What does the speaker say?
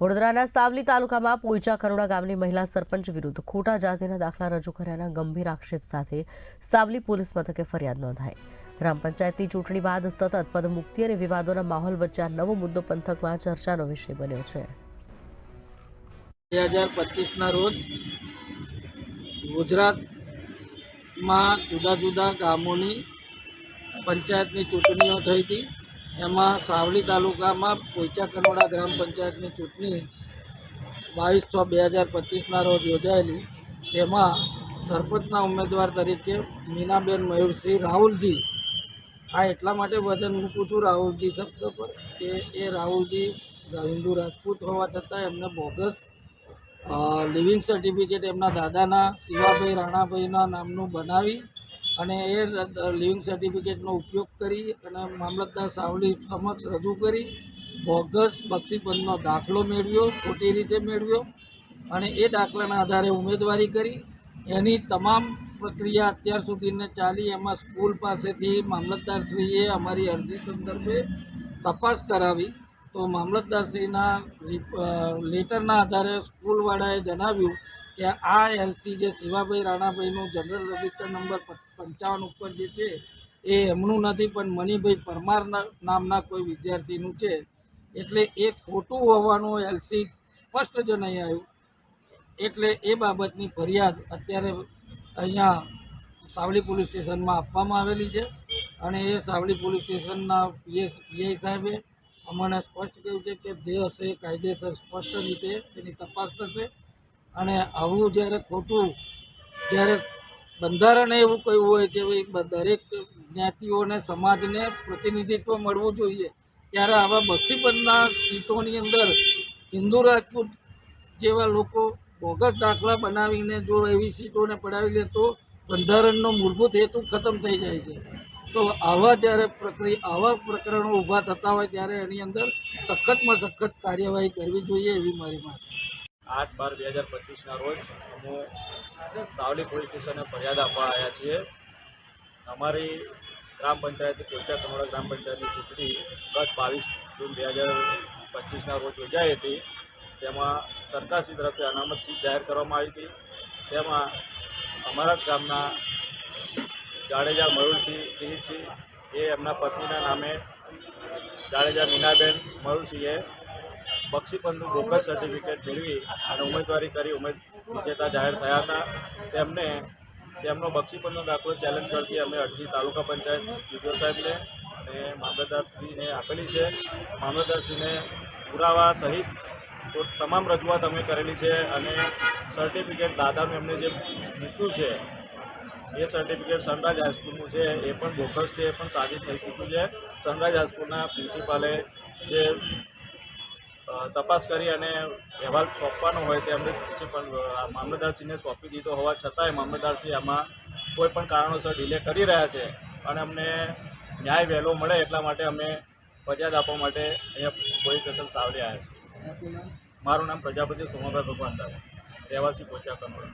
વડોદરાના સાવલી તાલુકામાં પોઈચા કરોડા ગામની મહિલા સરપંચ વિરુદ્ધ ખોટા જાતિના દાખલા રજૂ કર્યાના ગંભીર આક્ષેપ સાથે સાવલી પોલીસ મથકે ફરિયાદ નોંધાઈ. ગ્રામ પંચાયતની ચૂંટણી બાદ સતત પદમુક્તિ અને વિવાદોના માહોલ વચ્ચે આ નવો મુદ્દો પંથકમાં ચર્ચાનો વિષય બન્યો છે. બે હજાર પચીસના રોજ ગુજરાતમાં જુદા જુદા ગામોની પંચાયતની ચૂંટણીઓ થઈ હતી. એમાં સાવલી તાલુકામાં પોઈચા કનોડા ગ્રામ પંચાયતની ચૂંટણી બાવીસ છ બે હજાર પચીસના રોજ યોજાયેલી. તેમાં સરપંચના ઉમેદવાર તરીકે મીનાબેન મયુરસિંહ રાહુલજી. આ એટલા માટે વજન મૂકું છું રાહુલજી શબ્દ પર કે એ રાહુલજી હિન્દુ રાજપૂત હોવા છતાં એમને બોગસ લિવિંગ સર્ટિફિકેટ એમના દાદાના, શિવાભાઈ રાણાભાઈના નામનું બનાવી અને એ લિવિંગ સર્ટિફિકેટનો ઉપયોગ કરી અને મામલતદાર સાવલી સમક્ષ રજૂ કરી, બોગસ બક્ષીપંચનો દાખલો મેળવ્યો, ખોટી રીતે મેળવ્યો અને એ દાખલાના આધારે ઉમેદવારી કરી. એની તમામ પ્રક્રિયા અત્યાર સુધીને ચાલી. એમાં સ્કૂલ પાસેથી મામલતદારશ્રીએ અમારી અરજી સંદર્ભે તપાસ કરાવી. તો મામલતદારશ્રીના લેટરના આધારે સ્કૂલવાળાએ જણાવ્યું કે આ એલસી જે શિવાભાઈ રાણાભાઈનું જનરલ રજિસ્ટર નંબર પંચાવન ઉપર જે છે, એ એમનું નથી, પણ મણિભાઈ પરમાર નામના કોઈ વિદ્યાર્થીનું છે. એટલે એ ખોટું હોવાનું એલસી સ્પષ્ટ જણાઈ આવ્યું. એટલે એ બાબતની ફરિયાદ અત્યારે અહીંયા સાવલી પોલીસ સ્ટેશનમાં આપવામાં આવેલી છે. અને એ સાવલી પોલીસ સ્ટેશનના પીએસ સાહેબે અમને સ્પષ્ટ કહ્યું છે કે જે હશે કાયદેસર સ્પષ્ટ રીતે તેની તપાસ થશે. અને આવું જ્યારે ખોટું, જ્યારે બંધારણે એવું કહ્યું હોય કે ભાઈ દરેક જ્ઞાતિઓને સમાજને પ્રતિનિધિત્વ મળવું જોઈએ, ત્યારે આવા બક્ષીપદના સીટોની અંદર હિન્દુ રાજપૂત જેવા લોકો બોગસ દાખલા બનાવીને જો એવી સીટોને પડાવી લે તો બંધારણનો મૂળભૂત હેતુ ખતમ થઈ જાય છે તો આવા જ્યારે પ્રક્રિયા આવા પ્રકરણો ઊભા થતા હોય ત્યારે એની અંદર સખતમાં સખત કાર્યવાહી કરવી જોઈએ એવી મારી માંગ. આઠ બાર બે હજાર પચીસના રોજ અમે સાવલી પોલીસ સ્ટેશને ફરિયાદ આપવા આવ્યા છીએ. અમારી ગ્રામ પંચાયત કોચા કમોડા ગ્રામ પંચાયતની ચૂંટણી ગત બાવીસ જૂન બે હજાર પચીસના રોજ યોજાઈ હતી. તેમાં સરકારશ્રી તરફથી અનામત સીટ જાહેર કરવામાં આવી હતી. તેમાં અમારા જ ગામના જાડેજા મયુરસિંહ દિલીપસિંહ એ એમના પત્નીના નામે જાડેજા મીનાબેન મયુરસિંહે બક્ષીપંચનું બોગસ સર્ટિફિકેટ મેળવી અને ઉમેદવારી કરી ઉમેદ વિજેતા જાહેર થયા હતા. તેમને, તેમનો બક્ષીપંથનો દાખલો ચેલેન્જ કરતી અમે અરજી તાલુકા પંચાયત બીજો સાહેબને અને મામલતદારશ્રીને આપેલી છે. મામલતદારશ્રીને પુરાવા સહિત તમામ રજૂઆત અમે કરેલી છે અને સર્ટિફિકેટ દાદાનું એમને જે મૂક્યું છે, એ સર્ટિફિકેટ સનરાઈઝ હાઈસ્કૂલનું છે, એ પણ બોગસ છે, એ પણ સાબિત થઈ ચૂક્યું છે. સનરાઈઝ હાઈસ્કૂલના પ્રિન્સિપાલે જે તપાસ કરી અને અહેવાલ સોંપવાનો હોય તે અ, મામલતદારશ્રીને સોંપી દીધો હોવા છતાંય મામલતદારશ્રી આમાં કોઈ પણ કારણોસર ડિલે કરી રહ્યા છે અને અમને ન્યાય વહેલો મળે એટલા માટે અમે ફરિયાદ આપવા માટે અહીંયા કોઈ કસર સાવલી આવ્યા છીએ. મારું નામ પ્રજાપતિ સોમાભાઈ ભગવાનદાસ રહેવાસી પોચા કનોડા.